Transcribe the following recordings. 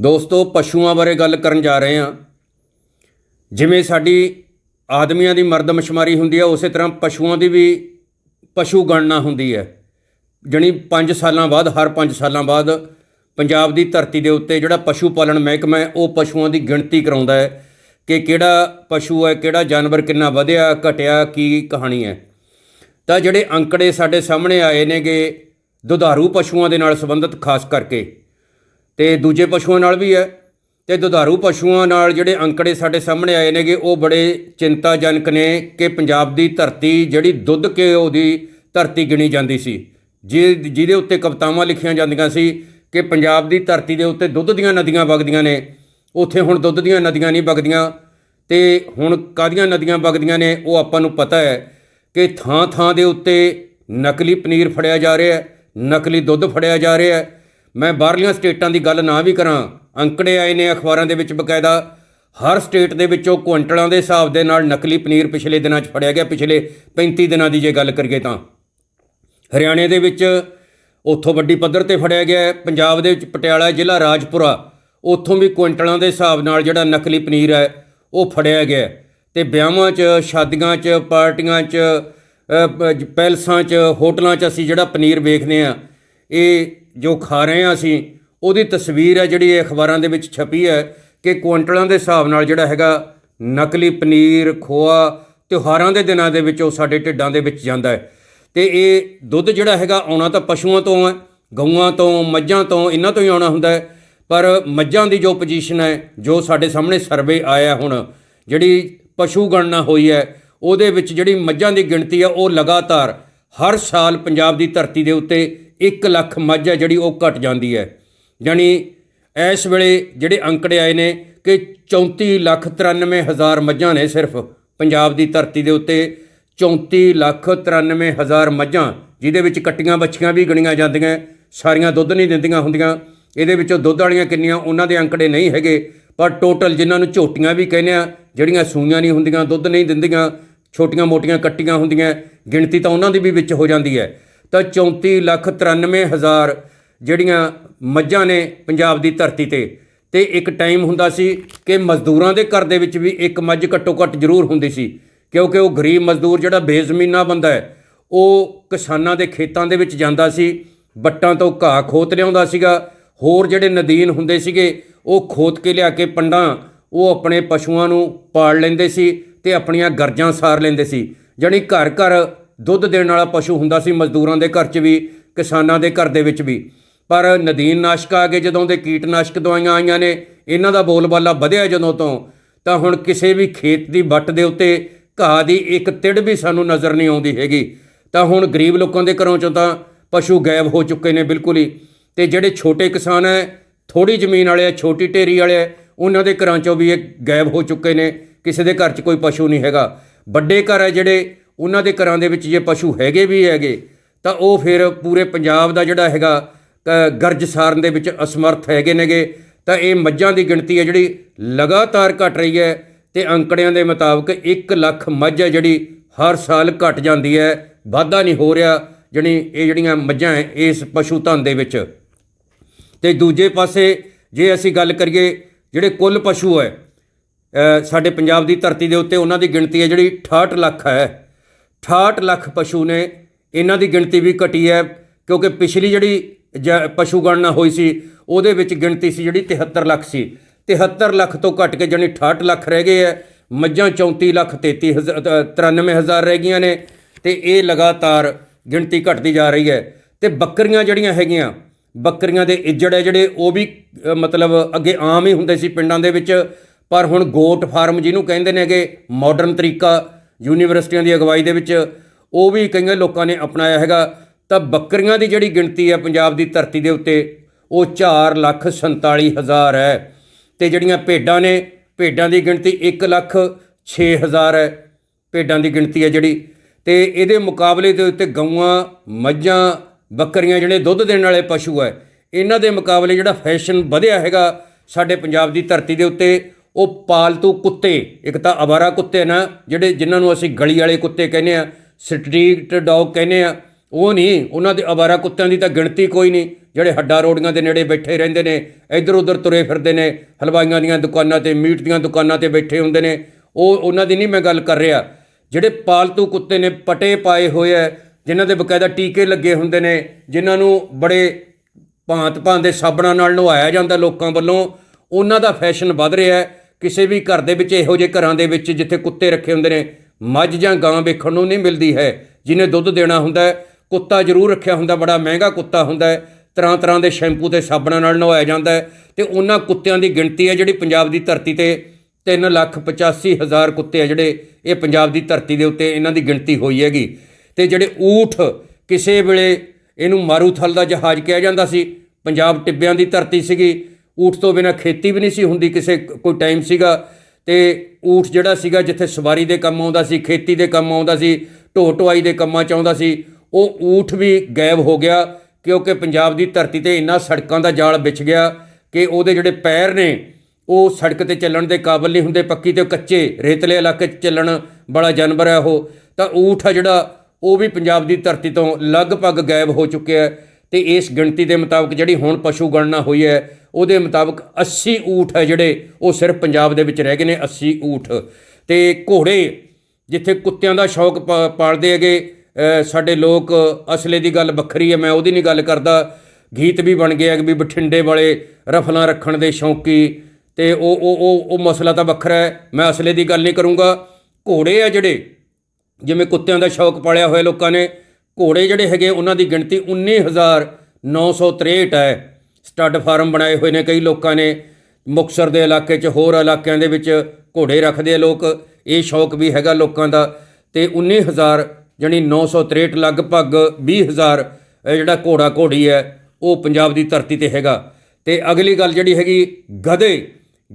ਦੋਸਤੋ, ਪਸ਼ੂਆਂ ਬਾਰੇ ਗੱਲ ਕਰਨ ਜਾ ਰਹੇ ਹਾਂ। ਜਿਵੇਂ ਸਾਡੀ ਆਦਮੀਆਂ ਦੀ ਮਰਦਮਸ਼ੁਮਾਰੀ ਹੁੰਦੀ ਹੈ, ਉਸੇ ਤਰ੍ਹਾਂ ਪਸ਼ੂਆਂ ਦੀ ਵੀ ਪਸ਼ੂ ਗਣਨਾ ਹੁੰਦੀ ਹੈ। ਜਣੀ 5 ਸਾਲਾਂ ਬਾਅਦ, ਹਰ 5 ਸਾਲਾਂ ਬਾਅਦ ਪੰਜਾਬ ਦੀ ਧਰਤੀ ਦੇ ਉੱਤੇ ਜਿਹੜਾ ਪਸ਼ੂ ਪਾਲਣ ਮਹਿਕਮਾ ਹੈ, ਉਹ ਪਸ਼ੂਆਂ ਦੀ ਗਿਣਤੀ ਕਰਾਉਂਦਾ ਹੈ ਕਿ ਕਿਹੜਾ ਪਸ਼ੂ ਹੈ, ਕਿਹੜਾ ਜਾਨਵਰ ਕਿੰਨਾ ਵਧਿਆ, ਘਟਿਆ, ਕੀ ਕਹਾਣੀ ਹੈ। ਤਾਂ ਜਿਹੜੇ ਅੰਕੜੇ ਸਾਡੇ ਸਾਹਮਣੇ ਆਏ ਨੇਗੇ, ਦੁਧਾਰੂ ਪਸ਼ੂਆਂ ਦੇ ਨਾਲ ਸੰਬੰਧਿਤ, ਖਾਸ ਕਰਕੇ ਤੇ ਦੂਜੇ ਪਸ਼ੂਆਂ ਨਾਲ ਵੀ ਹੈ ਤੇ ਦੁਧਾਰੂ ਪਸ਼ੂਆਂ ਨਾਲ ਜਿਹੜੇ ਅੰਕੜੇ ਸਾਡੇ ਸਾਹਮਣੇ ਆਏ ਨੇਗੇ, ਉਹ ਬੜੇ ਚਿੰਤਾਜਨਕ ਨੇ ਕਿ ਪੰਜਾਬ ਦੀ ਧਰਤੀ ਜਿਹੜੀ ਦੁੱਧ ਕੇ ਉਹਦੀ ਧਰਤੀ ਗਿਣੀ ਜਾਂਦੀ ਸੀ। ਜਿ ਜਿਹਦੇ ਉੱਤੇ ਕਵਿਤਾਵਾਂ ਲਿਖੀਆਂ ਜਾਂਦੀਆਂ ਸੀ ਕਿ ਪੰਜਾਬ ਦੀ ਧਰਤੀ ਦੇ ਉੱਤੇ ਦੁੱਧ ਦੀਆਂ ਨਦੀਆਂ ਵਗਦੀਆਂ ਨੇ, ਉੱਥੇ ਹੁਣ ਦੁੱਧ ਦੀਆਂ ਨਦੀਆਂ ਨਹੀਂ ਵਗਦੀਆਂ ਤੇ ਹੁਣ ਕਾਦੀਆਂ ਨਦੀਆਂ ਵਗਦੀਆਂ ਨੇ, ਉਹ ਆਪਾਂ ਨੂੰ ਪਤਾ ਹੈ ਕਿ ਥਾਂ ਥਾਂ ਦੇ ਉੱਤੇ ਨਕਲੀ ਪਨੀਰ ਫੜਿਆ ਜਾ ਰਿਹਾ ਹੈ, ਨਕਲੀ ਦੁੱਧ ਫੜਿਆ ਜਾ ਰਿਹਾ ਹੈ ਮੈਂ ਬਾਹਰਲੀਆਂ ਸਟੇਟਾਂ ਦੀ ਗੱਲ ਨਾ ਵੀ ਕਰਾਂ। ਅੰਕੜੇ ਆਏ ਨੇ ਅਖਬਾਰਾਂ ਦੇ ਵਿੱਚ ਬਕਾਇਦਾ। ਹਰ ਸਟੇਟ ਦੇ ਵਿੱਚੋਂ ਕੁਇੰਟਲਾਂ ਦੇ ਹਿਸਾਬ ਦੇ ਨਾਲ ਨਕਲੀ ਪਨੀਰ ਪਿਛਲੇ ਦਿਨਾਂ 'ਚ ਫੜਿਆ ਗਿਆ। ਪਿਛਲੇ 35 ਦਿਨਾਂ ਦੀ ਜੇ ਗੱਲ ਕਰੀਏ ਤਾਂ। ਹਰਿਆਣੇ ਦੇ ਵਿੱਚ ਉੱਥੋਂ ਵੱਡੀ ਪੱਧਰ ਤੇ ਫੜਿਆ ਗਿਆ ਪੰਜਾਬ ਦੇ ਵਿੱਚ ਪਟਿਆਲਾ ਜ਼ਿਲ੍ਹਾ ਰਾਜਪੁਰਾ, ਉੱਥੋਂ ਵੀ ਕੁਇੰਟਲਾਂ ਦੇ ਹਿਸਾਬ ਨਾਲ ਜਿਹੜਾ ਨਕਲੀ ਪਨੀਰ ਹੈ, ਉਹ ਫੜਿਆ ਗਿਆ ਹੈ। ਤੇ ਵਿਆਹਾਂ 'ਚ, ਸ਼ਾਦੀਆਂ 'ਚ, ਪਾਰਟੀਆਂ 'ਚ ਪੈਲਸਾਂ 'ਚ, ਹੋਟਲਾਂ 'ਚ ਅਸੀਂ ਜਿਹੜਾ ਪਨੀਰ ਵੇਖਦੇ ਆ ਇਹ ਜੋ ਖਾ ਰਹੇ ਆ ਅਸੀਂ, ਉਹਦੀ ਤਸਵੀਰ ਹੈ ਜਿਹੜੀ ਇਹ ਅਖਬਾਰਾਂ ਦੇ ਵਿੱਚ ਛਪੀ ਹੈ ਕਿ ਕੁਇੰਟਲਾਂ ਦੇ ਹਿਸਾਬ ਨਾਲ ਜਿਹੜਾ ਹੈਗਾ ਨਕਲੀ ਪਨੀਰ, ਖੋਆ, ਤਿਉਹਾਰਾਂ ਦੇ ਦਿਨਾਂ ਦੇ ਵਿੱਚ ਉਹ ਸਾਡੇ ਢਿੱਡਾਂ ਦੇ ਵਿੱਚ ਜਾਂਦਾ ਹੈ। ਤੇ ਇਹ ਦੁੱਧ ਜਿਹੜਾ ਹੈਗਾ ਆਉਣਾ ਤਾਂ ਪਸ਼ੂਆਂ ਤੋਂ ਹੈ, ਗਊਆਂ ਤੋਂ, ਮੱਝਾਂ ਤੋਂ, ਇਹਨਾਂ ਤੋਂ ਹੀ ਆਉਣਾ ਹੁੰਦਾ ਹੈ। ਪਰ ਮੱਝਾਂ ਦੀ ਜੋ ਪੋਜੀਸ਼ਨ ਹੈ, ਜੋ ਸਾਡੇ ਸਾਹਮਣੇ ਸਰਵੇ ਆਇਆ ਹੁਣ, ਜਿਹੜੀ ਪਸ਼ੂ ਗਣਨਾ ਹੋਈ ਹੈ, ਉਹਦੇ ਵਿੱਚ ਜਿਹੜੀ ਮੱਝਾਂ ਦੀ ਗਿਣਤੀ ਹੈ, ਉਹ ਲਗਾਤਾਰ ਹਰ ਸਾਲ ਪੰਜਾਬ ਦੀ ਧਰਤੀ ਦੇ ਉੱਤੇ 1 ਲੱਖ ਮੱਝ ਹੈ ਜਿਹੜੀ ਉਹ ਘਟ ਜਾਂਦੀ ਹੈ। ਯਾਨੀ ਇਸ ਵੇਲੇ ਜਿਹੜੇ ਅੰਕੜੇ ਆਏ ਨੇ ਕਿ 34 ਲੱਖ 93 ਹਜ਼ਾਰ ਮੱਝਾਂ ਨੇ ਸਿਰਫ ਪੰਜਾਬ ਦੀ ਧਰਤੀ ਦੇ ਉੱਤੇ। 34 ਲੱਖ 93 ਹਜ਼ਾਰ ਮੱਝਾਂ ਜਿਹਦੇ ਵਿੱਚ ਕੱਟੀਆਂ ਬੱਚੀਆਂ ਵੀ ਗਣੀਆਂ ਜਾਂਦੀਆਂ, ਸਾਰੀਆਂ ਦੁੱਧ ਨਹੀਂ ਦਿੰਦੀਆਂ ਹੁੰਦੀਆਂ। ਇਹਦੇ ਵਿੱਚੋਂ ਦੁੱਧ ਵਾਲੀਆਂ ਕਿੰਨੀਆਂ, ਉਹਨਾਂ ਦੇ ਅੰਕੜੇ ਨਹੀਂ ਹੈਗੇ। ਪਰ ਟੋਟਲ ਜਿਨ੍ਹਾਂ ਨੂੰ ਝੋਟੀਆਂ ਵੀ ਕਹਿੰਦੇ ਆ, ਜਿਹੜੀਆਂ ਸੂਈਆਂ ਨਹੀਂ ਹੁੰਦੀਆਂ, ਦੁੱਧ ਨਹੀਂ ਦਿੰਦੀਆਂ, ਛੋਟੀਆਂ ਮੋਟੀਆਂ ਕੱਟੀਆਂ ਹੁੰਦੀਆਂ, ਗਿਣਤੀ ਤਾਂ ਉਹਨਾਂ ਦੀ ਵੀ ਵਿੱਚ ਹੋ ਜਾਂਦੀ ਹੈ। ਤਾਂ 34 ਲੱਖ 93 ਹਜ਼ਾਰ ਜਿਹੜੀਆਂ ਮੱਝਾਂ ਨੇ ਪੰਜਾਬ ਦੀ ਧਰਤੀ ਤੇ। ਤੇ ਇੱਕ ਟਾਈਮ ਹੁੰਦਾ ਸੀ ਕਿ ਮਜ਼ਦੂਰਾਂ ਦੇ ਘਰ ਦੇ ਵਿੱਚ ਵੀ ਇੱਕ ਮੱਝ ਘੱਟੋ ਘੱਟ ਜ਼ਰੂਰ ਹੁੰਦੀ ਸੀ, ਕਿਉਂਕਿ ਉਹ ਗਰੀਬ ਮਜ਼ਦੂਰ ਜਿਹੜਾ ਬੇਜ਼ਮੀਨਾ ਬੰਦਾ ਹੈ, ਉਹ ਕਿਸਾਨਾਂ ਦੇ ਖੇਤਾਂ ਦੇ ਵਿੱਚ ਜਾਂਦਾ ਸੀ, ਬੱਟਾਂ ਤੋਂ ਘਾਹ ਖੋਤ ਲਿਆਉਂਦਾ ਸੀਗਾ, ਹੋਰ ਜਿਹੜੇ ਨਦੀਨ ਹੁੰਦੇ ਸੀਗੇ, ਉਹ ਖੋਤ ਕੇ ਲਿਆ ਕੇ ਪੰਡਾਂ, ਉਹ ਆਪਣੇ ਪਸ਼ੂਆਂ ਨੂੰ ਪਾਲ ਲੈਂਦੇ ਸੀ ਤੇ ਆਪਣੀਆਂ ਗਰਜਾਂ ਸਾਰ ਲੈਂਦੇ ਸੀ। ਜਾਣੀ ਘਰ ਘਰ ਦੁੱਧ ਦੇਣ ਵਾਲਾ ਪਸ਼ੂ ਹੁੰਦਾ ਸੀ ਮਜ਼ਦੂਰਾਂ ਦੇ ਘਰ 'ਚ ਵੀ, ਕਿਸਾਨਾਂ ਦੇ ਘਰ ਦੇ ਵਿੱਚ ਵੀ। ਪਰ ਨਦੀਨ ਨਾਸ਼ਕ ਆ ਗਏ ਜਦੋਂ ਦੇ ਕੀਟਨਾਸ਼ਕ ਦਵਾਈਆਂ ਆਈਆਂ ਨੇ, ਇਹਨਾਂ ਦਾ ਬੋਲਬਾਲਾ ਵਧਿਆ ਜਦੋਂ ਤੋਂ। ਤਾਂ ਹੁਣ ਕਿਸੇ ਵੀ ਖੇਤ ਦੀ ਵੱਟ ਦੇ ਉੱਤੇ ਘਾਹ ਦੀ ਇੱਕ ਤਿੜ ਵੀ ਸਾਨੂੰ ਨਜ਼ਰ ਨਹੀਂ ਆਉਂਦੀ ਹੈਗੀ। ਤਾਂ ਹੁਣ ਗਰੀਬ ਲੋਕਾਂ ਦੇ ਘਰੋਂ ਚੋਂ ਤਾਂ ਪਸ਼ੂ ਗਾਇਬ ਹੋ ਚੁੱਕੇ ਨੇ ਬਿਲਕੁਲ ਹੀ। ਤੇ ਜਿਹੜੇ ਛੋਟੇ ਕਿਸਾਨ ਹੈ ਥੋੜੀ ਜ਼ਮੀਨ ਵਾਲੇ ਆ ਛੋਟੀ ਢੇਰੀ ਵਾਲੇ ਆ ਉਹਨਾਂ ਦੇ ਘਰਾਂ ਚੋਂ ਵੀ ਇਹ ਗਾਇਬ ਹੋ ਚੁੱਕੇ ਨੇ। ਕਿਸੇ ਦੇ ਘਰ 'ਚ ਕੋਈ ਪਸ਼ੂ ਨਹੀਂ ਹੈਗਾ। ਵੱਡੇ ਘਰ ਹੈ ਜਿਹੜੇ ਉਹਨਾਂ ਦੇ ਘਰਾਂ ਦੇ ਵਿੱਚ ਜੇ ਪਸ਼ੂ ਹੈਗੇ ਵੀ ਹੈਗੇ, ਤਾਂ ਉਹ ਫਿਰ ਪੂਰੇ ਪੰਜਾਬ ਦਾ ਜਿਹੜਾ ਹੈਗਾ ਗਰਜ ਸਾਰਨ ਦੇ ਵਿੱਚ ਅਸਮਰਥ ਹੈਗੇ ਨੇਗੇ। ਤਾਂ ਇਹ ਮੱਝਾਂ ਦੀ ਗਿਣਤੀ ਹੈ ਜਿਹੜੀ ਲਗਾਤਾਰ ਘਟ ਰਹੀ ਹੈ ਤੇ ਅੰਕੜਿਆਂ ਦੇ ਮੁਤਾਬਕ 1 ਲੱਖ ਮੱਝ ਹੈ ਜਿਹੜੀ ਹਰ ਸਾਲ ਘਟ ਜਾਂਦੀ ਹੈ। ਵਾਧਾ ਨਹੀਂ ਹੋ ਰਿਹਾ ਜਣੀ ਇਹ ਜਿਹੜੀਆਂ ਮੱਝਾਂ ਹੈ ਇਸ ਪਸ਼ੂ ਧਨ ਦੇ ਵਿੱਚ। ਤੇ ਦੂਜੇ ਪਾਸੇ ਜੇ ਅਸੀਂ ਗੱਲ ਕਰੀਏ ਜਿਹੜੇ ਕੁੱਲ ਪਸ਼ੂ ਹੈ ਸਾਡੇ ਪੰਜਾਬ ਦੀ ਧਰਤੀ ਦੇ ਉੱਤੇ ਉਹਨਾਂ ਦੀ ਗਿਣਤੀ ਹੈ ਜਿਹੜੀ 68 ਲੱਖ ਹੈ। 68 ਲੱਖ ਪਸ਼ੂ ਨੇ ਇਹਨਾਂ ਦੀ ਗਿਣਤੀ ਵੀ ਘਟੀ ਹੈ, ਕਿਉਂਕਿ ਪਿਛਲੀ ਜਿਹੜੀ ਜ- ਪਸ਼ੂ ਗਣਨਾ ਹੋਈ ਸੀ, ਉਹਦੇ ਵਿੱਚ ਗਿਣਤੀ ਸੀ ਜਿਹੜੀ 73 ਲੱਖ ਸੀ। 73 ਲੱਖ ਤੋਂ ਘਟ ਕੇ ਜਾਣੀ 68 ਲੱਖ ਰਹਿ ਗਏ ਹੈ, ਮੱਝਾਂ 34 ਲੱਖ 33 ਹਜ਼ਾਰ 93 ਹਜ਼ਾਰ ਰਹਿ ਗਈਆਂ ਨੇ, ਤੇ ਇਹ ਲਗਾਤਾਰ ਗਿਣਤੀ ਘਟਦੀ ਜਾ ਰਹੀ ਹੈ। ਤੇ ਬੱਕਰੀਆਂ ਜਿਹੜੀਆਂ ਹੈਗੀਆਂ, ਬੱਕਰੀਆਂ ਦੇ ਇੱਜੜ ਹੈ ਜਿਹੜੇ, ਉਹ ਵੀ ਮਤਲਬ ਅੱਗੇ ਆਮ ਹੀ ਹੁੰਦੇ ਸੀ ਪਿੰਡਾਂ ਦੇ ਵਿੱਚ, ਪਰ ਹੁਣ ਗੋਟ ਫਾਰਮ ਜਿਹਨੂੰ ਕਹਿੰਦੇ ਨੇਗੇ ਮਾਡਰਨ ਤਰੀਕਾ ਯੂਨੀਵਰਸਿਟੀਆਂ ਦੀ ਅਗਵਾਈ ਦੇ ਵਿੱਚ ਉਹ ਵੀ ਕਈਆਂ ਲੋਕਾਂ ਨੇ ਅਪਣਾਇਆ ਹੈਗਾ। ਤਾਂ ਬੱਕਰੀਆਂ ਦੀ ਜਿਹੜੀ ਗਿਣਤੀ ਹੈ ਪੰਜਾਬ ਦੀ ਧਰਤੀ ਦੇ ਉੱਤੇ, ਉਹ 4 ਲੱਖ 47 ਹਜ਼ਾਰ ਹੈ। ਤੇ ਜਿਹੜੀਆਂ ਭੇਡਾਂ ਨੇ, ਭੇਡਾਂ ਦੀ ਗਿਣਤੀ 1 ਲੱਖ 6 ਹਜ਼ਾਰ ਹੈ। ਭੇਡਾਂ ਦੀ ਗਿਣਤੀ ਹੈ ਜਿਹੜੀ। ਤੇ ਇਹਦੇ ਮੁਕਾਬਲੇ ਦੇ ਉੱਤੇ ਗਊਆਂ, ਮੱਝਾਂ, ਬੱਕਰੀਆਂ ਜਿਹੜੇ ਦੁੱਧ ਦੇਣ ਵਾਲੇ ਪਸ਼ੂ ਹੈ, ਇਹਨਾਂ ਦੇ ਮੁਕਾਬਲੇ ਜਿਹੜਾ ਫੈਸ਼ਨ ਵਧਿਆ ਹੈਗਾ ਸਾਡੇ ਪੰਜਾਬ ਦੀ ਧਰਤੀ ਦੇ ਉੱਤੇ ਉਹ ਪਾਲਤੂ ਕੁੱਤੇ, ਇੱਕ ਤਾਂ ਅਵਾਰਾ ਕੁੱਤੇ ਨਾ, ਜਿਹੜੇ ਜਿਨ੍ਹਾਂ ਨੂੰ ਅਸੀਂ ਗਲੀ ਵਾਲੇ ਕੁੱਤੇ ਕਹਿੰਦੇ ਆ ਸਟਰੀਟ ਡੌਗ ਕਹਿੰਦੇ ਆ ਉਹ ਨਹੀਂ, ਉਹਨਾਂ ਦੇ ਅਵਾਰਾ ਕੁੱਤਿਆਂ ਦੀ ਤਾਂ ਗਿਣਤੀ ਕੋਈ ਨਹੀਂ, ਜਿਹੜੇ ਹੱਡਾ ਰੋੜੀਆਂ ਦੇ ਨੇੜੇ ਬੈਠੇ ਰਹਿੰਦੇ ਨੇ ਇੱਧਰ ਉੱਧਰ ਤੁਰੇ ਫਿਰਦੇ ਨੇ, ਹਲਵਾਈਆਂ ਦੀਆਂ ਦੁਕਾਨਾਂ ਤੇ, ਮੀਟ ਦੀਆਂ ਦੁਕਾਨਾਂ ਤੇ ਬੈਠੇ ਹੁੰਦੇ ਨੇ, ਉਹ, ਉਹਨਾਂ ਦੀ ਨਹੀਂ ਮੈਂ ਗੱਲ ਕਰ ਰਿਹਾ, ਜਿਹੜੇ ਪਾਲਤੂ ਕੁੱਤੇ ਨੇ ਪਟੇ ਪਾਏ ਹੋਏ ਐ ਜਿਨ੍ਹਾਂ ਦੇ ਬਕਾਇਦਾ ਟੀਕੇ ਲੱਗੇ ਹੁੰਦੇ ਨੇ, ਜਿਨ੍ਹਾਂ ਨੂੰ ਬੜੇ ਭਾਂਤ ਭਾਂਤ ਦੇ ਸਾਬਣਾਂ ਨਾਲ ਨਵਾਇਆ ਜਾਂਦਾ ਲੋਕਾਂ ਵੱਲੋਂ, ਉਹਨਾਂ ਦਾ ਫੈਸ਼ਨ ਵੱਧ ਰਿਹਾ ਹੈ ਕਿਸੇ ਵੀ ਘਰ ਦੇ ਵਿੱਚ ਇਹੋ ਜਿਹੇ ਘਰਾਂ ਦੇ ਵਿੱਚ ਜਿੱਥੇ ਕੁੱਤੇ ਰੱਖੇ ਹੁੰਦੇ ਨੇ, ਮੱਝ ਜਾਂ ਗਾਂ ਵੇਖਣ ਨੂੰ ਨਹੀਂ ਮਿਲਦੀ ਹੈ। ਜਿਹਨੇ ਦੁੱਧ ਦੇਣਾ ਹੁੰਦਾ ਕੁੱਤਾ ਜ਼ਰੂਰ ਰੱਖਿਆ ਹੁੰਦਾ, ਬੜਾ ਮਹਿੰਗਾ ਕੁੱਤਾ ਹੁੰਦਾ ਹੈ। ਤਰ੍ਹਾਂ ਤਰ੍ਹਾਂ ਦੇ ਸ਼ੈਂਪੂ ਤੇ ਸਾਬਣਾਂ ਨਾਲ ਨਹਾਇਆ ਜਾਂਦਾ ਹੈ ਤੇ ਉਹਨਾਂ ਕੁੱਤਿਆਂ ਦੀ ਗਿਣਤੀ ਹੈ ਜਿਹੜੀ ਪੰਜਾਬ ਦੀ ਧਰਤੀ ਤੇ 3 ਲੱਖ 85 ਹਜ਼ਾਰ ਕੁੱਤੇ ਆ ਜਿਹੜੇ ਇਹ ਪੰਜਾਬ ਦੀ ਧਰਤੀ ਦੇ ਉੱਤੇ ਇਹਨਾਂ ਦੀ ਗਿਣਤੀ ਹੋਈ ਹੈਗੀ। ਤੇ ਜਿਹੜੇ ਊਠ ਕਿਸੇ ਵੇਲੇ ਇਹਨੂੰ ਮਾਰੂਥਲ ਦਾ ਜਹਾਜ਼ ਕਿਹਾ ਜਾਂਦਾ ਸੀ, ਪੰਜਾਬ ਟਿੱਬਿਆਂ ਦੀ ਧਰਤੀ ਸੀਗੀ। ਊਠ ਤੋਂ ਬਿਨਾ ਖੇਤੀ ਵੀ ਨਹੀਂ ਸੀ ਹੁੰਦੀ, ਕਿਸੇ ਕੋਈ ਟਾਈਮ ਸੀਗਾ ਤੇ ਊਠ ਜਿਹੜਾ ਸੀਗਾ ਜਿੱਥੇ ਸਵਾਰੀ ਦੇ ਕੰਮ ਆਉਂਦਾ ਸੀ, ਖੇਤੀ ਦੇ ਕੰਮ ਆਉਂਦਾ ਸੀ ਢੋ ਢੋਆਈ ਦੇ ਕੰਮਾਂ ਚ ਆਉਂਦਾ ਸੀ, ਉਹ ਊਠ ਵੀ ਗਾਇਬ ਹੋ ਗਿਆ ਕਿਉਂਕਿ ਪੰਜਾਬ ਦੀ ਧਰਤੀ ਤੇ ਇੰਨਾ ਸੜਕਾਂ ਦਾ ਜਾਲ ਵਿਛ ਗਿਆ ਕਿ ਉਹਦੇ ਜਿਹੜੇ ਪੈਰ ਨੇ, ਉਹ ਸੜਕ ਤੇ ਚੱਲਣ ਦੇ ਕਾਬਿਲ ਨਹੀਂ ਹੁੰਦੇ, ਪੱਕੀ ਤੇ ਕੱਚੇ ਰੇਤਲੇ ਇਲਾਕੇ 'ਚ ਚੱਲਣ ਵਾਲਾ ਜਾਨਵਰ ਹੈ ਉਹ। ਤਾਂ ਊਠ ਆ ਜਿਹੜਾ, ਉਹ ਵੀ ਪੰਜਾਬ ਦੀ ਧਰਤੀ ਤੋਂ ਲਗਭਗ ਗਾਇਬ ਹੋ ਚੁੱਕਿਆ ਹੈ। ਤੇ ਇਸ ਗਿਣਤੀ ਦੇ ਮੁਤਾਬਕ ਜਿਹੜੀ ਹੁਣ ਪਸ਼ੂ ਗਣਨਾ ਹੋਈ ਹੈ, ਉਹਦੇ ਮੁਤਾਬਕ 80 ਊਠ ਹੈ ਜਿਹੜੇ, ਉਹ ਸਿਰਫ ਪੰਜਾਬ ਦੇ ਵਿੱਚ ਰਹਿ ਗਏ ਨੇ 80 ਊਠ। ਤੇ ਘੋੜੇ, ਜਿੱਥੇ ਕੁੱਤਿਆਂ ਦਾ ਸ਼ੌਕ ਪਾ- ਪਾਲਦੇ ਹੈਗੇ ਸਾਡੇ ਲੋਕ ਅਸਲੇ ਦੀ ਗੱਲ ਵੱਖਰੀ ਹੈ, ਮੈਂ ਉਹਦੀ ਨਹੀਂ ਗੱਲ ਕਰਦਾ। ਗੀਤ ਵੀ ਬਣ ਗਿਆ ਕਿ ਵੀ ਬਠਿੰਡੇ ਵਾਲੇ ਰਫਲਾਂ ਰੱਖਣ ਦੇ ਸ਼ੌਕੀ, ਤੇ ਉਹ ਉਹ ਉਹ ਉਹ ਮਸਲਾ ਤਾਂ ਵੱਖਰਾ ਹੈ, ਮੈਂ ਅਸਲੇ ਦੀ ਗੱਲ ਨਹੀਂ ਕਰੂੰਗਾ। ਘੋੜੇ ਆ ਜਿਹੜੇ, ਜਿਵੇਂ ਕੁੱਤਿਆਂ ਦਾ ਸ਼ੌਕ ਪਾਲਿਆ ਹੋਇਆ ਲੋਕਾਂ ਨੇ ਘੋੜੇ ਜਿਹੜੇ ਹੈਗੇ, ਉਹਨਾਂ ਦੀ ਗਿਣਤੀ 19963 ਹੈ। ਸਟੱਡ ਫਾਰਮ ਬਣਾਏ ਹੋਏ ਨੇ ਕਈ ਲੋਕਾਂ ਨੇ। ਮੁਕਸਰ ਦੇ ਇਲਾਕੇ 'ਚ ਹੋਰ ਇਲਾਕਿਆਂ ਦੇ ਵਿੱਚ ਘੋੜੇ ਰੱਖਦੇ ਆ ਲੋਕ। ਇਹ ਸ਼ੌਕ ਵੀ ਹੈਗਾ ਲੋਕਾਂ ਦਾ। ਤੇ 19000 ਜਾਣੀ 963 ਲਗਭਗ 20000 ਇਹ ਜਿਹੜਾ ਘੋੜਾ ਘੋੜੀ ਹੈ, ਉਹ ਪੰਜਾਬ ਦੀ ਧਰਤੀ ਤੇ ਹੈਗਾ। ਤੇ ਅਗਲੀ ਗੱਲ ਜਿਹੜੀ ਹੈਗੀ, ਗਧੇ।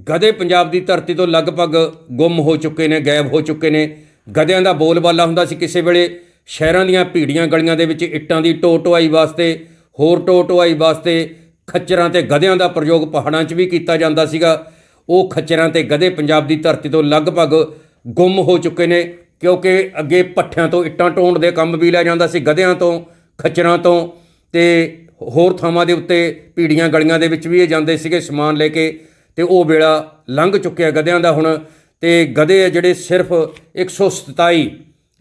ਗਧੇ ਪੰਜਾਬ ਦੀ ਧਰਤੀ ਤੋਂ ਲਗਭਗ ਗੁੰਮ ਹੋ ਚੁੱਕੇ ਨੇ, ਗਾਇਬ ਹੋ ਚੁੱਕੇ ਨੇ। ਗਧਿਆਂ ਦਾ ਬੋਲਬਾਲਾ ਹੁੰਦਾ ਸੀ ਕਿਸੇ ਵੇਲੇ। ਸ਼ਹਿਰਾਂ ਦੀਆਂ ਭੀੜੀਆਂ ਗਲੀਆਂ ਦੇ ਵਿੱਚ ਇੱਟਾਂ ਦੀ ਢੋ ਢੁਆਈ ਵਾਸਤੇ, ਹੋਰ ਢੋ ਢੁਆਈ ਵਾਸਤੇ ਖੱਚਰਾਂ ਤੇ ਗਧਿਆਂ ਦਾ ਪ੍ਰਯੋਗ ਪਹਾੜਾਂ 'ਚ ਵੀ ਕੀਤਾ ਜਾਂਦਾ ਸੀਗਾ। ਉਹ ਖੱਚਰਾਂ ਤੇ ਗਧੇ ਪੰਜਾਬ ਦੀ ਧਰਤੀ ਤੋਂ ਲਗਭਗ ਗੁੰਮ ਹੋ ਚੁੱਕੇ ਨੇ, ਕਿਉਂਕਿ ਅੱਗੇ ਪੱਠਿਆਂ ਤੋਂ ਇੱਟਾਂ ਢੋਣ ਦੇ ਕੰਮ ਵੀ ਲਿਆ ਜਾਂਦਾ ਸੀ, ਗਧਿਆਂ ਤੋਂ, ਖੱਚਰਾਂ ਤੋਂ ਤੇ ਹੋਰ ਥਾਵਾਂ ਦੇ ਉੱਤੇ ਭੀੜੀਆਂ ਗਲੀਆਂ ਦੇ ਵਿੱਚ ਵੀ ਇਹ ਜਾਂਦੇ ਸੀਗੇ ਸਮਾਨ ਲੈ ਕੇ ਤੇ ਉਹ ਵੇਲਾ ਲੰਘ ਚੁੱਕਿਆ ਗਧਿਆਂ ਦਾ ਹੁਣ ਤੇ ਗਧੇ ਆ ਜਿਹੜੇ ਸਿਰਫ 127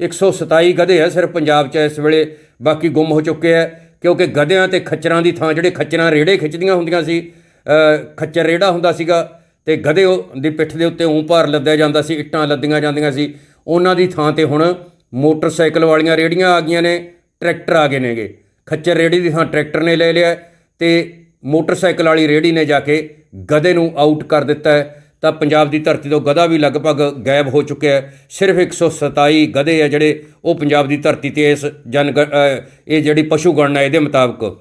127 ਗਧੇ ਆ ਸਿਰਫ ਪੰਜਾਬ 'ਚ ਇਸ ਵੇਲੇ, ਬਾਕੀ ਗੁੰਮ ਹੋ ਚੁੱਕੇ ਆ, ਕਿਉਂਕਿ ਗਧਿਆਂ ਤੇ ਖੱਚਰਾਂ ਦੀ ਥਾਂ ਜਿਹੜੇ ਖੱਚਰਾਂ ਰੇੜੇ ਖਿੱਚਦੀਆਂ ਹੁੰਦੀਆਂ ਸੀ ਖੱਚਰ ਰੇੜਾ ਹੁੰਦਾ ਸੀਗਾ, ਤੇ ਗਧੇ ਦੀ ਪਿੱਠ ਦੇ ਉੱਤੇ ਉਂ ਭਾਰ ਲੱਦਿਆ ਜਾਂਦਾ ਸੀ, ਇੱਟਾਂ ਲੱਦੀਆਂ ਜਾਂਦੀਆਂ ਸੀ, ਉਹਨਾਂ ਦੀ ਥਾਂ ਤੇ ਹੁਣ ਮੋਟਰਸਾਈਕਲ ਵਾਲੀਆਂ ਰੇੜੀਆਂ ਆ ਗਈਆਂ ਨੇ, ਟਰੈਕਟਰ ਆ ਗਏ ਨੇਗੇ। ਖੱਚਰ ਰੇੜੀ ਦੀ ਥਾਂ ਟਰੈਕਟਰ ਨੇ ਲੈ ਲਿਆ, ਤੇ ਮੋਟਰਸਾਈਕਲ ਵਾਲੀ ਰੇੜੀ ਨੇ ਜਾ ਕੇ ਗਧੇ ਨੂੰ ਆਊਟ ਕਰ ਦਿੱਤਾ ਹੈ। ਤਾਂ ਪੰਜਾਬ ਦੀ ਧਰਤੀ ਤੋਂ ਗਧਾ ਵੀ ਲਗਭਗ ਗਾਇਬ ਹੋ ਚੁੱਕਿਆ ਹੈ। ਸਿਰਫ 127 ਗਧੇ ਆ ਜਿਹੜੇ ਉਹ ਪੰਜਾਬ ਦੀ ਧਰਤੀ ਤੇ ਇਸ ਜਨ ਇਹ ਜਿਹੜੀ ਪਸ਼ੂ ਗਣਨਾ ਇਹਦੇ ਮੁਤਾਬਕ।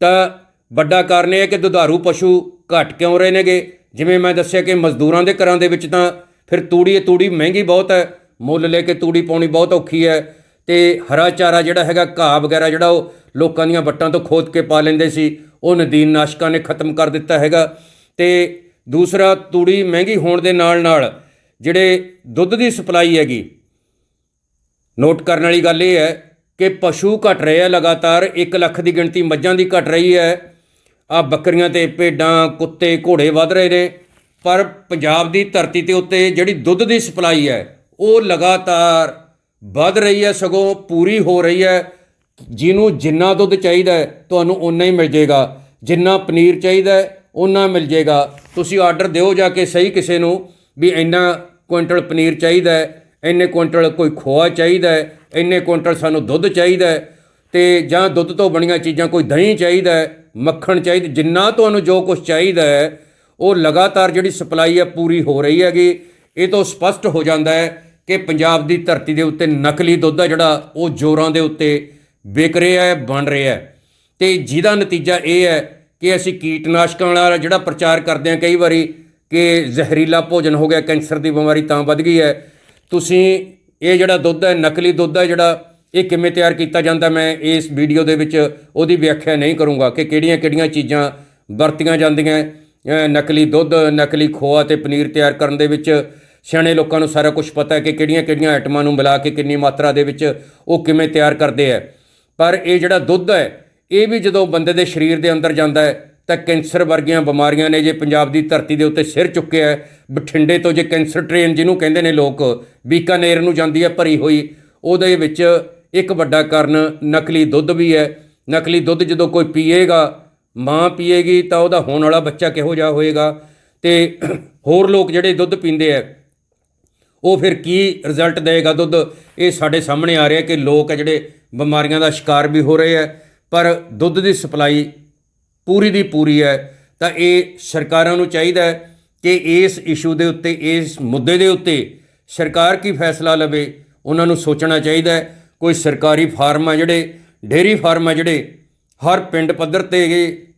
ਤਾਂ ਵੱਡਾ ਕਾਰਨ ਇਹ ਹੈ ਕਿ ਦੁਧਾਰੂ ਪਸ਼ੂ ਘਟ ਕਿਉਂ ਰਹੇ ਨੇਗੇ? ਜਿਵੇਂ ਮੈਂ ਦੱਸਿਆ ਕਿ ਮਜ਼ਦੂਰਾਂ ਦੇ ਘਰਾਂ ਦੇ ਵਿੱਚ ਤਾਂ ਫਿਰ ਤੂੜੀ ਤੂੜੀ ਮਹਿੰਗੀ ਬਹੁਤ ਹੈ। ਮੁੱਲ ਲੈ ਕੇ ਤੂੜੀ ਪਾਉਣੀ ਬਹੁਤ ਔਖੀ ਹੈ। ਤੇ ਹਰਾ ਚਾਰਾ ਜਿਹੜਾ ਹੈਗਾ, ਘਾਹ ਵਗੈਰਾ ਜਿਹੜਾ ਉਹ ਲੋਕਾਂ ਦੀਆਂ ਵੱਟਾਂ ਤੋਂ ਖੋਦ ਕੇ ਪਾ ਲੈਂਦੇ ਸੀ, ਉਹ ਨਦੀਨ ਨਾਸ਼ਕਾਂ ਨੇ ਖਤਮ ਕਰ ਦਿੱਤਾ ਹੈਗਾ। ਤੇ ਦੂਸਰਾ, ਤੂੜੀ ਮਹਿੰਗੀ ਹੋਣ ਦੇ ਨਾਲ ਨਾਲ ਜਿਹੜੇ ਦੁੱਧ ਦੀ ਸਪਲਾਈ ਹੈਗੀ, ਨੋਟ ਕਰਨ ਵਾਲੀ ਗੱਲ ਇਹ ਹੈ ਕਿ ਪਸ਼ੂ ਘਟ ਰਹੇ ਆ, ਲਗਾਤਾਰ 1 ਲੱਖ ਦੀ ਗਿਣਤੀ ਮੱਝਾਂ ਦੀ ਘਟ ਰਹੀ ਹੈ। ਆ ਬੱਕਰੀਆਂ ਤੇ ਭੇਡਾਂ, ਕੁੱਤੇ, ਘੋੜੇ ਵੱਧ ਰਹੇ ਨੇ, ਪਰ ਪੰਜਾਬ ਦੀ ਧਰਤੀ ਤੇ ਉੱਤੇ ਜਿਹੜੀ ਦੁੱਧ ਦੀ ਸਪਲਾਈ ਹੈ, ਉਹ ਲਗਾਤਾਰ ਵੱਧ ਰਹੀ ਹੈ, ਸਗੋਂ ਪੂਰੀ ਹੋ ਰਹੀ ਹੈ। ਜਿਹਨੂੰ ਜਿੰਨਾ ਦੁੱਧ ਚਾਹੀਦਾ ਤੁਹਾਨੂੰ ਓਨਾ ਹੀ ਮਿਲ ਜਾਏਗਾ। ਜਿੰਨਾ ਪਨੀਰ ਚਾਹੀਦਾ ਉਹਨਾਂ ਮਿਲ ਜਾਏਗਾ ਤੁਸੀਂ ਆਰਡਰ ਦਿਓ ਜਾ ਕੇ ਸਹੀ ਕਿਸੇ ਨੂੰ ਵੀ ਇੰਨਾ ਕੁਇੰਟਲ ਪਨੀਰ ਚਾਹੀਦਾ ਹੈ, ਇੰਨੇ ਕੁਇੰਟਲ ਕੋਈ ਖੋਆ ਚਾਹੀਦਾ ਹੈ, ਇੰਨੇ ਕੁਇੰਟਲ ਸਾਨੂੰ ਦੁੱਧ ਚਾਹੀਦਾ ਹੈ ਤੇ ਜਾਂ ਦੁੱਧ ਤੋਂ ਬਣੀਆਂ ਚੀਜ਼ਾਂ ਕੋਈ ਦਹੀਂ ਚਾਹੀਦਾ ਹੈ, ਮੱਖਣ ਚਾਹੀਦਾ, ਜਿੰਨਾ ਤੁਹਾਨੂੰ ਜੋ ਕੁਝ ਚਾਹੀਦਾ ਹੈ, ਉਹ ਲਗਾਤਾਰ ਜਿਹੜੀ ਸਪਲਾਈ ਹੈ ਪੂਰੀ ਹੋ ਰਹੀ ਹੈਗੀ। ਇਹ ਤੋਂ ਸਪਸ਼ਟ ਹੋ ਜਾਂਦਾ ਹੈ ਕਿ ਪੰਜਾਬ ਦੀ ਧਰਤੀ ਦੇ ਉੱਤੇ ਨਕਲੀ ਦੁੱਧ ਹੈ ਜਿਹੜਾ, ਉਹ ਜ਼ੋਰਾਂ ਦੇ ਉੱਤੇ ਵਿਕ ਰਿਹਾ ਹੈ, ਬਣ ਰਿਹਾ ਹੈ। ਤੇ ਜਿਹਦਾ ਨਤੀਜਾ ਇਹ ਹੈ ਕਿ ਅਸੀਂ ਕੀਟਨਾਸ਼ਕਾਂ ਵਾਲਾ ਜਿਹੜਾ ਪ੍ਰਚਾਰ ਕਰਦੇ ਹਾਂ ਕਈ ਵਾਰੀ ਕਿ ਜ਼ਹਿਰੀਲਾ ਭੋਜਨ ਹੋ ਗਿਆ, ਕੈਂਸਰ ਦੀ ਬਿਮਾਰੀ ਤਾਂ ਵੱਧ ਗਈ ਹੈ। ਤੁਸੀਂ ਇਹ ਜਿਹੜਾ ਦੁੱਧ ਹੈ, ਨਕਲੀ ਦੁੱਧ ਹੈ ਜਿਹੜਾ, ਇਹ ਕਿਵੇਂ ਤਿਆਰ ਕੀਤਾ ਜਾਂਦਾ ਮੈਂ ਇਸ ਵੀਡੀਓ ਦੇ ਵਿੱਚ ਉਹਦੀ ਵਿਆਖਿਆ ਨਹੀਂ ਕਰੂੰਗਾ ਕਿ ਕਿਹੜੀਆਂ-ਕਿਹੜੀਆਂ ਚੀਜ਼ਾਂ ਵਰਤੀਆਂ ਜਾਂਦੀਆਂ ਨਕਲੀ ਦੁੱਧ, ਨਕਲੀ ਖੋਆ ਤੇ ਪਨੀਰ ਤਿਆਰ ਕਰਨ ਦੇ ਵਿੱਚ ਸਿਆਣੇ ਲੋਕਾਂ ਨੂੰ ਸਾਰਾ ਕੁਝ ਪਤਾ ਹੈ ਕਿ ਕਿਹੜੀਆਂ-ਕਿਹੜੀਆਂ ਆਈਟਮਾਂ ਨੂੰ ਮਿਲਾ ਕੇ ਕਿੰਨੀ ਮਾਤਰਾ ਦੇ ਵਿੱਚ ਉਹ ਕਿਵੇਂ ਤਿਆਰ ਕਰਦੇ ਆ ਪਰ ਇਹ ਜਿਹੜਾ ਦੁੱਧ ਹੈ ਇਹ ਵੀ ਜਦੋਂ ਬੰਦੇ ਦੇ ਸਰੀਰ ਦੇ ਅੰਦਰ ਜਾਂਦਾ ਹੈ, ਤਾਂ ਕੈਂਸਰ ਵਰਗੀਆਂ ਬਿਮਾਰੀਆਂ ਨੇ ਜੇ ਪੰਜਾਬ ਦੀ ਧਰਤੀ ਦੇ ਉੱਤੇ ਸਿਰ ਚੁੱਕਿਆ ਹੈ, ਬਠਿੰਡੇ ਤੋਂ ਜੇ ਕੈਂਸਰ ਟ੍ਰੇਨ ਜਿਹਨੂੰ ਕਹਿੰਦੇ ਨੇ ਲੋਕ, ਬੀਕਾਨੇਰ ਨੂੰ ਜਾਂਦੀ ਹੈ ਭਰੀ ਹੋਈ, ਉਹਦੇ ਵਿੱਚ ਇੱਕ ਵੱਡਾ ਕਾਰਨ ਨਕਲੀ ਦੁੱਧ ਵੀ ਹੈ। ਨਕਲੀ ਦੁੱਧ ਜਦੋਂ ਕੋਈ ਪੀਏਗਾ, ਮਾਂ ਪੀਏਗੀ, ਤਾਂ ਉਹਦਾ ਹੋਣ ਵਾਲਾ ਬੱਚਾ ਕਿਹੋ ਜਿਹਾ ਹੋਏਗਾ? ਤੇ ਹੋਰ ਲੋਕ ਜਿਹੜੇ ਦੁੱਧ ਪੀਂਦੇ ਆ ਉਹ ਫਿਰ ਕੀ ਰਿਜ਼ਲਟ ਦੇਗਾ ਦੁੱਧ? ਇਹ ਸਾਡੇ ਸਾਹਮਣੇ ਆ ਰਿਹਾ ਕਿ ਲੋਕ ਆ ਜਿਹੜੇ ਬਿਮਾਰੀਆਂ ਦਾ ਸ਼ਿਕਾਰ ਵੀ ਹੋ ਰਹੇ ਆ ਪਰ ਦੁੱਧ ਦੀ ਸਪਲਾਈ ਪੂਰੀ ਦੀ ਪੂਰੀ ਹੈ, ਤਾਂ ਇਹ ਸਰਕਾਰਾਂ ਨੂੰ ਚਾਹੀਦਾ ਹੈ ਕਿ ਇਸ ਇਸ਼ੂ ਦੇ ਉੱਤੇ, ਇਸ ਮੁੱਦੇ ਦੇ ਉੱਤੇ ਸਰਕਾਰ ਕੀ ਫੈਸਲਾ ਲਵੇ, ਉਹਨਾਂ ਨੂੰ ਸੋਚਣਾ ਚਾਹੀਦਾ ਹੈ। ਕੋਈ ਸਰਕਾਰੀ ਫਾਰਮ ਆ ਜਿਹੜੇ, ਡੇਅਰੀ ਫਾਰਮ ਆ ਜਿਹੜੇ, ਹਰ ਪਿੰਡ ਪੱਧਰ ਤੇ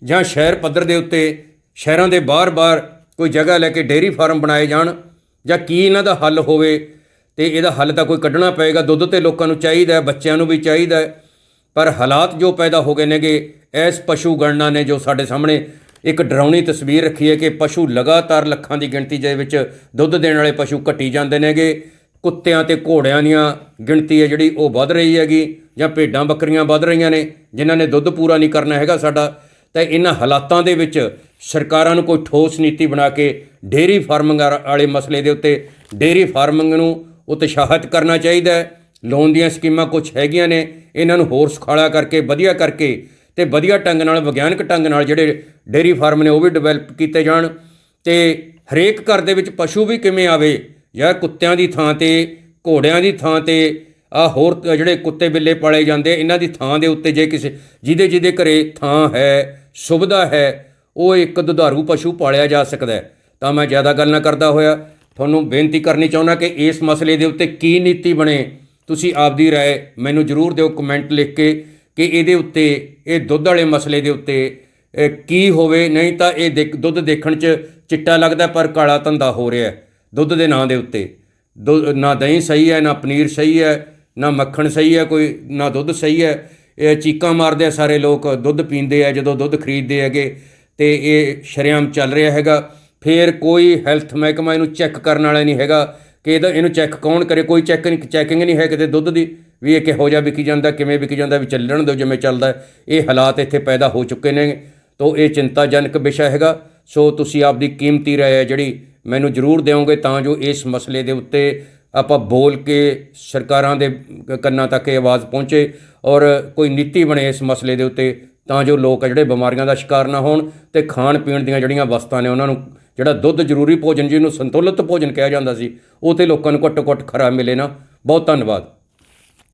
ਜਾਂ ਸ਼ਹਿਰ ਪੱਧਰ ਦੇ ਉੱਤੇ, ਸ਼ਹਿਰਾਂ ਦੇ ਬਾਹਰ-ਬਾਹਰ ਕੋਈ ਜਗ੍ਹਾ ਲੈ ਕੇ ਡੇਅਰੀ ਫਾਰਮ ਬਣਾਏ ਜਾਣ ਜਾਂ ਕੀ ਇਹਨਾਂ ਦਾ ਹੱਲ ਹੋਵੇ, ਤੇ ਇਹਦਾ ਹੱਲ ਤਾਂ ਕੋਈ ਕੱਢਣਾ ਪਏਗਾ। ਦੁੱਧ ਤੇ ਲੋਕਾਂ ਨੂੰ ਚਾਹੀਦਾ ਬੱਚਿਆਂ ਨੂੰ ਵੀ ਚਾਹੀਦਾ ਪਰ ਹਾਲਾਤ ਜੋ ਪੈਦਾ ਹੋ ਗਏ ਨੇਗੇ, ਇਸ ਪਸ਼ੂ ਗਣਨਾ ਨੇ ਜੋ ਸਾਡੇ ਸਾਹਮਣੇ ਇੱਕ ਡਰਾਉਣੀ ਤਸਵੀਰ ਰੱਖੀ ਹੈ ਕਿ ਪਸ਼ੂ ਲਗਾਤਾਰ ਲੱਖਾਂ ਦੀ ਗਿਣਤੀ ਦੇ ਵਿੱਚ ਦੁੱਧ ਦੇਣ ਵਾਲੇ ਪਸ਼ੂ ਘਟੀ ਜਾਂਦੇ ਨੇਗੇ। ਕੁੱਤਿਆਂ ਤੇ ਘੋੜਿਆਂ ਦੀਆਂ ਗਿਣਤੀ ਹੈ ਜਿਹੜੀ ਉਹ ਵੱਧ ਰਹੀ ਹੈਗੀ ਜਾਂ ਭੇਡਾਂ ਬੱਕਰੀਆਂ ਵੱਧ ਰਹੀਆਂ ਨੇ, ਜਿਨ੍ਹਾਂ ਨੇ ਦੁੱਧ ਪੂਰਾ ਨਹੀਂ ਕਰਨਾ ਹੈਗਾ ਸਾਡਾ। ਤਾਂ ਇਹਨਾਂ ਹਾਲਾਤਾਂ ਦੇ ਵਿੱਚ ਸਰਕਾਰਾਂ ਨੂੰ ਕੋਈ ਠੋਸ ਨੀਤੀ ਬਣਾ ਕੇ ਡੇਅਰੀ ਫਾਰਮਿੰਗ ਵਾਲੇ ਮਸਲੇ ਦੇ ਉੱਤੇ ਡੇਅਰੀ ਫਾਰਮਿੰਗ ਨੂੰ ਉਤਸ਼ਾਹਿਤ ਕਰਨਾ ਚਾਹੀਦਾ ਹੈ। ਲੋਨ ਦੀਆਂ ਸਕੀਮਾਂ ਕੁਝ ਹੈਗੀਆਂ ਨੇ, ਇਹਨਾਂ ਨੂੰ ਹੋਰ ਸੁਖਾਲਾ ਕਰਕੇ, ਵਧੀਆ ਕਰਕੇ ਤੇ ਵਧੀਆ ਢੰਗ ਨਾਲ, ਵਿਗਿਆਨਕ ਢੰਗ ਨਾਲ ਜਿਹੜੇ ਡੇਅਰੀ ਫਾਰਮ ਨੇ ਉਹ ਵੀ ਡਿਵੈਲਪ ਕੀਤੇ ਜਾਣ ਤੇ ਹਰੇਕ ਘਰ ਦੇ ਵਿੱਚ ਪਸ਼ੂ ਵੀ ਕਿਵੇਂ ਆਵੇ ਜਾਂ ਕੁੱਤਿਆਂ ਦੀ ਥਾਂ ਤੇ, ਘੋੜਿਆਂ ਦੀ ਥਾਂ ਤੇ ਆ ਹੋਰ ਜਿਹੜੇ ਕੁੱਤੇ ਬਿੱਲੇ ਪਾਲੇ ਜਾਂਦੇ, ਇਹਨਾਂ ਦੀ ਥਾਂ ਦੇ ਉੱਤੇ ਜੇ ਕਿਸੇ, ਜਿਹਦੇ ਜਿਹਦੇ ਘਰੇ ਥਾਂ ਹੈ, ਸੁਵਿਧਾ ਹੈ, ਉਹ ਇੱਕ ਦੁਧਾਰੂ ਪਸ਼ੂ ਪਾਲਿਆ ਜਾ ਸਕਦਾ ਹੈ। ਤਾਂ ਮੈਂ ਜ਼ਿਆਦਾ ਗੱਲ ਨਾ ਕਰਦਾ ਹੋਇਆ, ਤੁਹਾਨੂੰ ਬੇਨਤੀ ਕਰਨੀ ਚਾਹੁੰਦਾ ਕਿ ਇਸ ਮਸਲੇ ਦੇ ਉੱਤੇ ਕੀ ਨੀਤੀ ਬਣੇ ਤੁਸੀਂ ਆਪਦੀ رائے ਮੈਨੂੰ ਜ਼ਰੂਰ ਦਿਓ ਕਮੈਂਟ ਲਿਖ ਕੇ ਕਿ ਇਹਦੇ ਉੱਤੇ ਇਹ ਦੁੱਧ ਵਾਲੇ ਮਸਲੇ ਦੇ ਉੱਤੇ ਇਹ ਕੀ ਹੋਵੇ ਨਹੀਂ ਤਾਂ ਇਹ ਦੇਖ- ਦੁੱਧ ਦੇਖਣ 'ਚ ਚਿੱਟਾ ਲੱਗਦਾ ਪਰ ਕਾਲਾ ਧੰਦਾ ਹੋ ਰਿਹਾ ਹੈ ਦੁੱਧ ਦੇ ਨਾਂ ਦੇ ਉੱਤੇ ਦੁੱਧ ਨਾ ਦਹੀਂ ਸਹੀ ਹੈ ਨਾ ਪਨੀਰ ਸਹੀ ਹੈ ਨਾ ਮੱਖਣ ਸਹੀ ਹੈ ਕੋਈ ਨਾ ਦੁੱਧ ਸਹੀ ਹੈ ਇਹ ਚੀਕਾਂ ਮਾਰਦੇ ਆ ਸਾਰੇ ਲੋਕ ਦੁੱਧ ਪੀਂਦੇ ਆ ਜਦੋਂ ਦੁੱਧ ਖਰੀਦਦੇ ਹੈਗੇ ਤੇ ਇਹ ਸ਼ਰੇਆਮ ਚੱਲ ਰਿਹਾ ਹੈਗਾ ਫਿਰ ਕੋਈ ਹੈਲਥ ਮਹਿਕਮਾ ਇਹਨੂੰ ਚੈੱਕ ਕਰਨ ਵਾਲਾ ਨਹੀਂ ਹੈਗਾ ਕਿ ਇਹਦਾ ਇਹਨੂੰ ਚੈੱਕ ਕੌਣ ਕਰੇ? ਕੋਈ ਚੈੱਕ ਨਹੀਂ ਚੈਕਿੰਗ ਨਹੀਂ ਹੈ ਕਿਤੇ ਦੁੱਧ ਦੀ। ਵੀ ਇਹ ਕਿਹੋ ਜਿਹਾ ਵਿਕੀ ਜਾਂਦਾ, ਕਿਵੇਂ ਵਿਕੀ ਜਾਂਦਾ, ਵੀ ਚੱਲਣ ਦਿਓ ਜਿਵੇਂ ਚੱਲਦਾ ਇਹ ਹਾਲਾਤ ਇੱਥੇ ਪੈਦਾ ਹੋ ਚੁੱਕੇ ਨੇ। ਤੋ ਇਹ ਚਿੰਤਾਜਨਕ ਵਿਸ਼ਾ ਹੈਗਾ। ਸੋ ਤੁਸੀਂ ਆਪਦੀ ਕੀਮਤੀ ਰਾਏ ਹੈ ਜਿਹੜੀ ਮੈਨੂੰ ਜ਼ਰੂਰ ਦਿਓਗੇ, ਤਾਂ ਜੋ ਇਸ ਮਸਲੇ ਦੇ ਉੱਤੇ ਆਪਾਂ ਬੋਲ ਕੇ ਸਰਕਾਰਾਂ ਦੇ ਕੰਨਾਂ ਤੱਕ ਇਹ ਆਵਾਜ਼ ਪਹੁੰਚੇ ਔਰ ਕੋਈ ਨੀਤੀ ਬਣੇ ਇਸ ਮਸਲੇ ਦੇ ਉੱਤੇ, ਤਾਂ ਜੋ ਲੋਕ ਆ ਜਿਹੜੇ ਬਿਮਾਰੀਆਂ ਦਾ ਸ਼ਿਕਾਰ ਨਾ ਹੋਣ ਤੇ ਖਾਣ ਪੀਣ ਦੀਆਂ ਜਿਹੜੀਆਂ ਵਸਤਾਂ ਨੇ ਉਹਨਾਂ ਨੂੰ ਜਿਹੜਾ ਦੁੱਧ ਜ਼ਰੂਰੀ ਭੋਜਨ ਜਿਹਨੂੰ ਸੰਤੁਲਿਤ ਭੋਜਨ ਕਿਹਾ ਜਾਂਦਾ ਸੀ, ਉਹ ਤੇ ਲੋਕਾਂ ਨੂੰ ਘੱਟੋ ਘੱਟ ਖਰਾ ਮਿਲੇ ਨਾ। ਬਹੁਤ ਧੰਨਵਾਦ।